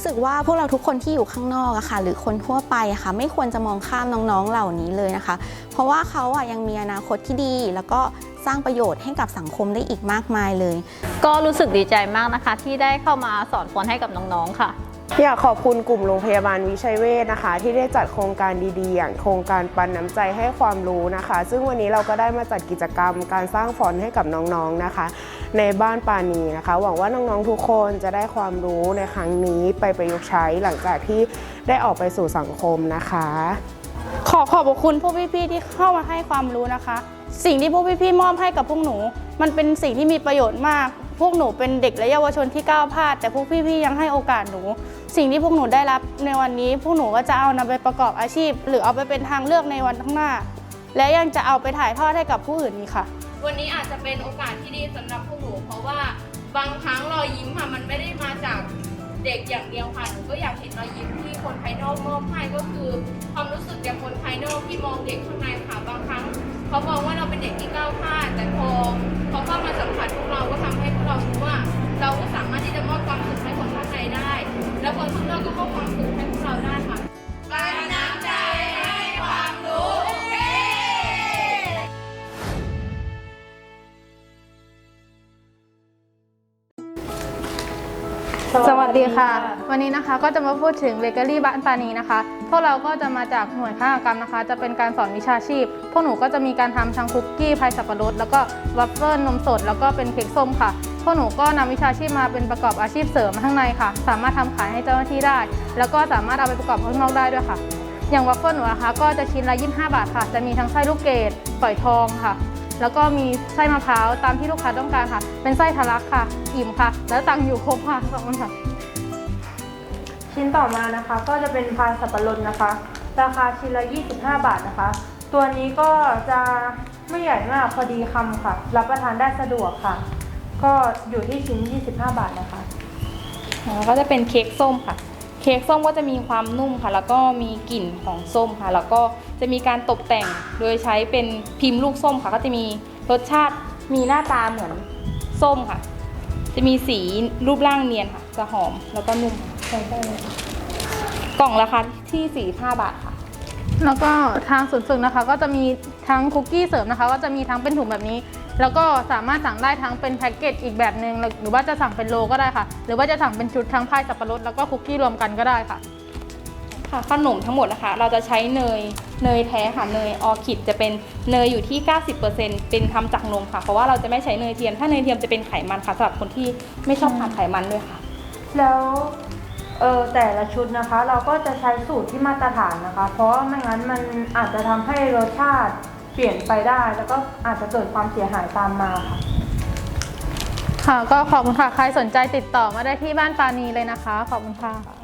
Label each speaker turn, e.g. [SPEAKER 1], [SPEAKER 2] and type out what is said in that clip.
[SPEAKER 1] รู้สึกว่าพวกเราทุกคนที่อยู่ข้างนอกอะค่ะ หรือคนทั่วไปอะค่ะ ไม่ควรจะมองข้ามน้องๆเหล่านี้เลยนะคะ เพราะว่าเขาอะยังมีอนาคตที่ดี แล้วก็สร้างประโยชน์ให้กับสังคมได้อีกมากมายเลย
[SPEAKER 2] ก็รู้สึกดีใจมากนะคะ ที่ได้เข้ามาสอนฝนให้กับน้องๆค่ะ
[SPEAKER 3] อยากขอบคุณกลุ่มโรงพยาบาลวิชัยเวชนะคะ ที่ได้จัดโครงการดีๆ อย่างโครงการปันน้ำใจให้ความรู้นะคะ ซึ่งวันนี้เราก็ได้มาจัดกิจกรรม การสร้างฟอนต์ให้กับน้องๆนะคะ ในบ้านปานีนะคะ หวังว่าน้องๆทุกคนจะได้ความรู้ในครั้งนี้ไปประยุกต์ใช้หลังจากที่ได้ออกไปสู่สังคมนะคะ
[SPEAKER 4] ขอขอบคุณพวกพี่ๆที่เข้ามาให้ความรู้นะคะ สิ่งที่พวกพี่ๆมอบให้กับพวกหนู มันเป็นสิ่งที่มีประโยชน์มาก พวกหนูเป็นเด็กและเยาวชนที่ก้าวพลาด แต่พวกพี่ๆยังให้โอกาสหนู สิ่งที่พวกหนูได้รับในวันนี้ พวกหนูก็จะเอานำไปประกอบอาชีพ หรือเอาไปเป็นทางเลือกในวันข้างหน้า และยังจะเอาไปถ่ายทอดให้กับผู้อื่นอีกค่ะ
[SPEAKER 5] วันนี้อาจจะเป็นโอกาสที่ดีสำหรับพวกหนู เพราะว่าบางครั้งรอยยิ้มค่ะมันไม่ได้มาจากเด็กอย่างเดียวค่ะหนูก็อยากเห็นรอยยิ้มที่คนภายนอกมอบให้ก็คือ ความรู้สึกจากคนภายนอกที่มองเด็กข้างในค่ะบางครั้ง เขามองว่าเราเป็นเด็กที่ก้าวพลาดแต่ มอบความสุขให้พวกเราได้ค่ะปันน้ำใจให้ความรู้
[SPEAKER 4] สวัสดีค่ะ วันนี้นะคะก็จะมาพูดถึงเบเกอรี่บ้านตานีนะคะ พวกเราก็จะมาจากหน่วยข้ากรรมนะคะ จะเป็นการสอนวิชาชีพ พวกหนูก็จะมีการทำทั้งคุกกี้พายสับปะรดแล้วก็วัฟเฟิลนมสด แล้วก็เป็นเค้กส้มค่ะ พวกหนูก็นำวิชาชีพมาเป็นประกอบอาชีพเสริมข้างในค่ะ สามารถทำขายให้เจ้าหน้าที่ได้ แล้วก็สามารถเอาไปประกอบข้างนอกได้ด้วยค่ะ อย่างวัฟเฟิลหนูนะคะก็จะชิ้นละ25 บาทค่ะ จะมีทั้งไส้ลูกเกดฝอยทองค่ะ แล้วก็มีไส้มะพร้าวตามที่ลูกค้าต้องการค่ะ เป็นไส้ทะลักค่ะ อิ่มค่ะ แล้วตังค์อยู่ครบค่ะขอบคุณค่ะ
[SPEAKER 6] ชิ้นต่อมานะคะก็จะเป็นพายสับปะรดนะคะ ราคาชิ้นละ 25 บาทนะคะ ตัวนี้ก็จะไม่ใหญ่มากพอดีคำค่ะ รับประทานได้สะดวกค่ะ ก็อยู่ที่ชิ้น 25 บาทนะคะ
[SPEAKER 7] แล้วก็จะเป็นเค้กส้มค่ะ เค้กส้มก็จะมีความนุ่มค่ะ แล้วก็มีกลิ่นของส้มค่ะ แล้วก็จะมีการตกแต่งโดยใช้เป็นพิมพ์ลูกส้มค่ะ ก็จะมีรสชาติมีหน้าตาเหมือนส้มค่ะ จะมีสีรูปร่างเนียนค่ะ จะหอมแล้วก็นุ่มใช่ได้เลยกล่องราคาที่ 45 บาทค่ะ
[SPEAKER 4] แล้วก็ทางศูนย์ฝึกนะคะ ก็จะมีทั้งคุกกี้เสริมนะคะ ก็จะมีทั้งเป็นถุงแบบนี้ แล้วก็สามารถสั่งได้ทั้งเป็นแพ็กเกจอีกแบบหนึ่งหรือว่าจะสั่งเป็นโลก็ได้ค่ะ หรือว่าจะสั่งเป็นชุดทั้งพายสับปะรดแล้วก็คุกกี้รวมกันก็ได้ค่ะ
[SPEAKER 7] ค่ะขนมทั้งหมดนะคะ เราจะใช้เนยเนยแท้ค่ะเนยออคิดจะเป็นเนยอยู่ที่ 90%เป็นทำจากนมค่ะ เพราะว่าเราจะไม่ใช้เนยเทียม ถ้าเนยเทียมจะเป็นไขมันค่ะสำหรับคนที่ไม่ชอบทานไขมันด้วยค่ะ
[SPEAKER 6] แล้วเออแต่ละชุดนะคะ เราก็จะใช้สูตรที่มาตรฐานนะคะ เพราะว่าไม่งั้นมันอาจจะทำให้รสชาติเปลี่ยนไปได้ แล้วก็อาจจะเกิดความเสียหายตามมาค่ะ
[SPEAKER 4] ค่ะก็ขอบคุณค่ะ ใครสนใจติดต่อมาได้ที่บ้านปานีเลยนะคะ ขอบคุณค่ะ